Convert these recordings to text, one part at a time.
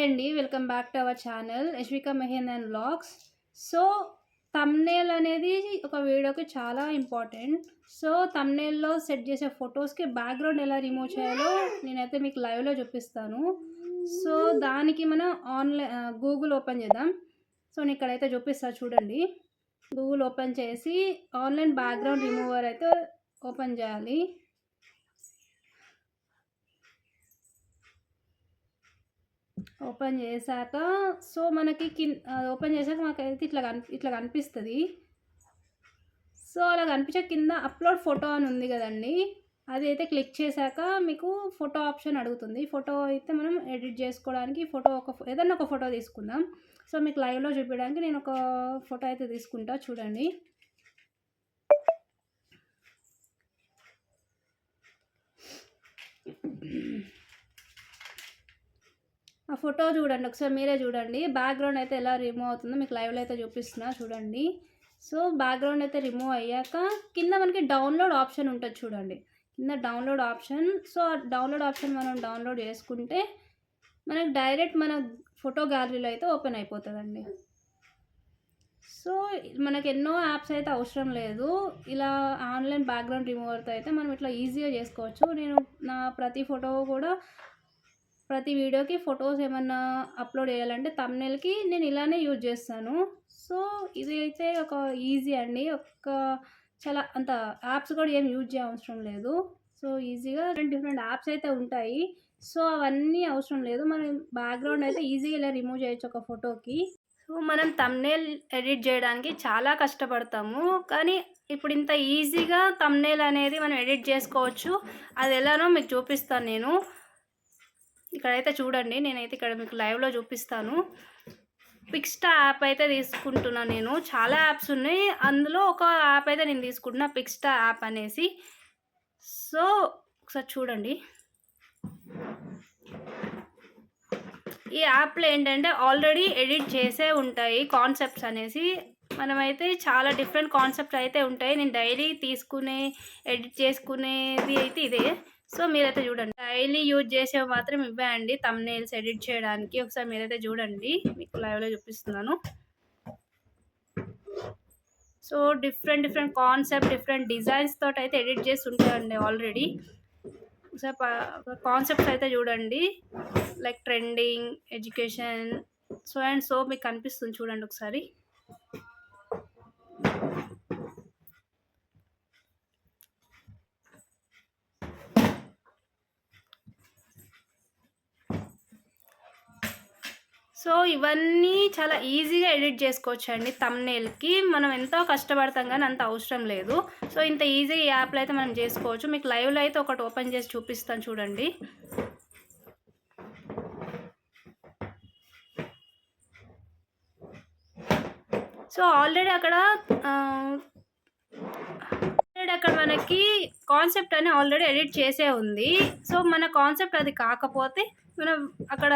Hi అండి welcome back to our channel Yashvika మెహేన్ and blogs so thumbnail అనేది ఒక వీడియోకి చాలా ఇంపార్టెంట్ సో తమ్నేల్లో సెట్ చేసే ఫొటోస్కి బ్యాక్గ్రౌండ్ ఎలా రిమూవ్ చేయాలో నేనైతే మీకు లైవ్లో చూపిస్తాను. సో దానికి మనం ఆన్లైన్ గూగుల్ ఓపెన్ చేద్దాం. సో నేను ఇక్కడైతే చూపిస్తాను చూడండి. గూగుల్ ఓపెన్ చేసి ఆన్లైన్ బ్యాక్గ్రౌండ్ రిమూవర్ అయితే ఓపెన్ చేయాలి. ఓపెన్ చేశాక సో మనకి కిన్ ఓపెన్ చేశాక మాకైతే ఇట్లా కని ఇట్లా కనిపిస్తుంది. సో అలా కనిపించే కింద అప్లోడ్ ఫోటో అని ఉంది కదండి. అది అయితే క్లిక్ చేశాక మీకు ఫోటో ఆప్షన్ అడుగుతుంది. ఫోటో అయితే మనం ఎడిట్ చేసుకోవడానికి ఫోటో ఒక ఏదైనా ఒక ఫోటో తీసుకుందాం. సో మీకు లైవ్లో చూపించడానికి నేను ఒక ఫోటో అయితే తీసుకుంటా చూడండి. ఆ ఫోటో చూడండి ఒకసారి మీరే చూడండి. బ్యాక్గ్రౌండ్ అయితే ఎలా రిమూవ్ అవుతుందో మీకు లైవ్లో అయితే చూపిస్తున్నా చూడండి. సో బ్యాక్గ్రౌండ్ అయితే రిమూవ్ అయ్యాక కింద మనకి డౌన్లోడ్ ఆప్షన్ ఉంటుంది చూడండి. కింద డౌన్లోడ్ ఆప్షన్ సో ఆ డౌన్లోడ్ ఆప్షన్ మనం డౌన్లోడ్ చేసుకుంటే మనకు డైరెక్ట్ మన ఫోటో గ్యాలరీలో అయితే ఓపెన్ అయిపోతుందండి. సో మనకు ఎన్నో యాప్స్ అయితే అవసరం లేదు. ఇలా ఆన్లైన్ బ్యాక్గ్రౌండ్ రిమూవర్తో అయితే మనం ఇట్లా ఈజీగా చేసుకోవచ్చు. నేను నా ప్రతి ఫోటో కూడా ప్రతి వీడియోకి ఫొటోస్ ఏమన్నా అప్లోడ్ చేయాలంటే తమ్నెల్కి నేను ఇలానే యూజ్ చేస్తాను. సో ఇది అయితే ఒక ఈజీ అండి. ఒక చాలా అంత యాప్స్ కూడా ఏం యూజ్ చేయ అవసరం లేదు. సో ఈజీగా డిఫరెంట్ డిఫరెంట్ యాప్స్ అయితే ఉంటాయి. సో అవన్నీ అవసరం లేదు. మనం బ్యాక్గ్రౌండ్ అయితే ఈజీగా ఇలా రిమూవ్ చేయొచ్చు ఒక ఫోటోకి సో మనం తమ్నేల్ ఎడిట్ చేయడానికి చాలా కష్టపడతాము. కానీ ఇప్పుడు ఇంత ఈజీగా తమ్నేల్ అనేది మనం ఎడిట్ చేసుకోవచ్చు. అది ఎలానో మీకు చూపిస్తాను నేను. ఇక్కడైతే చూడండి నేనైతే ఇక్కడ మీకు లైవ్లో చూపిస్తాను. పిక్స్టా యాప్ అయితే తీసుకుంటున్నాను నేను. చాలా యాప్స్ ఉన్నాయి. అందులో ఒక యాప్ అయితే నేను తీసుకుంటున్నా పిక్స్టా యాప్ అనేసి. సో ఒకసారి చూడండి. ఈ యాప్లో ఏంటంటే ఆల్రెడీ ఎడిట్ చేసే ఉంటాయి కాన్సెప్ట్స్ అనేసి. మనమైతే చాలా డిఫరెంట్ కాన్సెప్ట్స్ అయితే ఉంటాయి. నేను డైలీ తీసుకునే ఎడిట్ చేసుకునేది అయితే ఇదే. సో మీరైతే చూడండి. డైలీ యూజ్ చేసేవి మాత్రం ఇవ్వండి అండి. తమ్నేల్స్ ఎడిట్ చేయడానికి ఒకసారి మీరైతే చూడండి. మీకు లైవ్లో చూపిస్తున్నాను. So different different concept different designs తోటి అయితే ఎడిట్ చేసి ఉంటాయండి ఆల్రెడీ ఒకసారి కాన్సెప్ట్స్ అయితే చూడండి. Like trending education so and so మీకు కనిపిస్తుంది చూడండి ఒకసారి. సో ఇవన్నీ చాలా ఈజీగా ఎడిట్ చేసుకోవచ్చు అండి తమ్నేల్కి. మనం ఎంతో కష్టపడతాం కానీ అంత అవసరం లేదు. సో ఇంత ఈజీ యాప్లో అయితే మనం చేసుకోవచ్చు. మీకు లైవ్లో అయితే ఒకటి ఓపెన్ చేసి చూపిస్తాను చూడండి. సో ఆల్రెడీ అక్కడ ఆల్రెడీ అక్కడ మనకి కాన్సెప్ట్ అని ఆల్రెడీ ఎడిట్ చేసే ఉంది. సో మన కాన్సెప్ట్ అది కాకపోతే మనం అక్కడ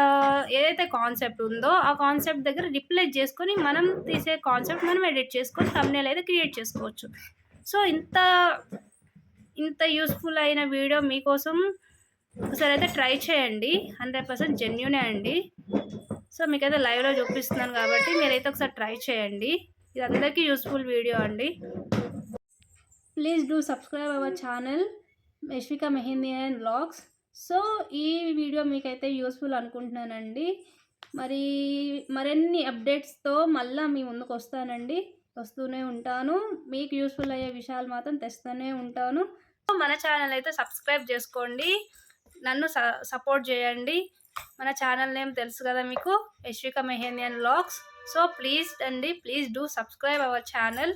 ఏదైతే కాన్సెప్ట్ ఉందో ఆ కాన్సెప్ట్ దగ్గర రిప్లేస్ చేసుకొని మనం తీసే కాన్సెప్ట్ మనం ఎడిట్ చేసుకొని తమ్నేల్ అయితే క్రియేట్ చేసుకోవచ్చు. సో ఇంత ఇంత యూస్ఫుల్ అయిన వీడియో మీకోసం ఒకసారి అయితే ట్రై చేయండి. హండ్రెడ్ పర్సెంట్ జెన్యునే అండి. సో మీకైతే లైవ్లో చూపిస్తున్నాను కాబట్టి మీరైతే ఒకసారి ట్రై చేయండి. ఇది అందరికీ యూస్ఫుల్ వీడియో అండి. Please do subscribe our channel Yashvika Mehendi and vlogs so ఈ వీడియో మీకైతే యూస్ఫుల్ అనుకుంటున్నానండి. మరి మరిన్ని అప్డేట్స్తో మళ్ళీ మీ ముందుకు వస్తానండి. వస్తూనే ఉంటాను. మీకు యూస్ఫుల్ అయ్యే విషయాలు మాత్రం తెస్తూనే ఉంటాను. మన ఛానల్ అయితే సబ్స్క్రైబ్ చేసుకోండి. నన్ను సపోర్ట్ చేయండి. మన ఛానల్ నేమ్ తెలుసు కదా మీకు Yashvika and vlogs so please అండి please do subscribe our channel